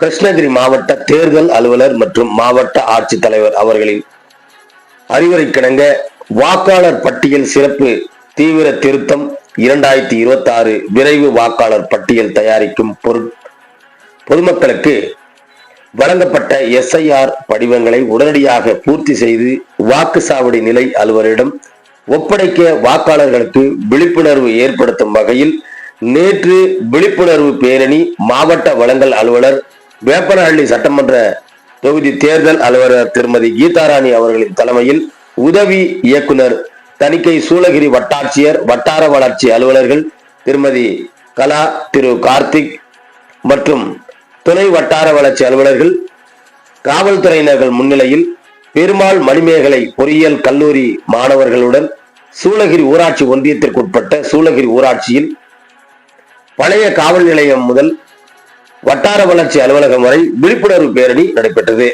கிருஷ்ணகிரி மாவட்ட தேர்தல் அலுவலர் மற்றும் மாவட்ட ஆட்சித்தலைவர் அவர்களின் அறிவுரைக்கிணங்க வாக்காளர் பட்டியல் சிறப்பு தீவிர திருத்தம் இரண்டாயிரத்தி இருபத்தி ஆறு விரைவு வாக்காளர் பட்டியல் தயாரிக்கும் பொருட் பொதுமக்களுக்கு வழங்கப்பட்ட எஸ்ஐஆர் படிவங்களை உடனடியாக பூர்த்தி செய்து வாக்குச்சாவடி நிலை அலுவலரிடம் ஒப்படைக்க வாக்காளர்களுக்கு விழிப்புணர்வு ஏற்படுத்தும் வகையில் நேற்று விழிப்புணர்வு பேரணி மாவட்ட வழங்கல் அலுவலர் வேப்பனஹள்ளி சட்டமன்ற தொகுதி தேர்தல் அலுவலர் திருமதி கீதாராணி அவர்களின் தலைமையில் உதவி இயக்குனர் தணிக்கை சூளகிரி வட்டாட்சியர் வட்டார வளர்ச்சி அலுவலர்கள் திருமதி கலா திரு கார்த்திக் மற்றும் துணை வட்டார வளர்ச்சி அலுவலர்கள் காவல்துறையினர்கள் முன்னிலையில் பெருமாள் மணிமேகலை பொறியியல் கல்லூரி மாணவர்களுடன் சூளகிரி ஊராட்சி ஒன்றியத்திற்குட்பட்ட சூளகிரி ஊராட்சியில் பழைய காவல் நிலையம் முதல் வட்டார வளர்ச்சி அலுவலகம் வரை விழிப்புணர்வு பேரணி நடைபெற்றது.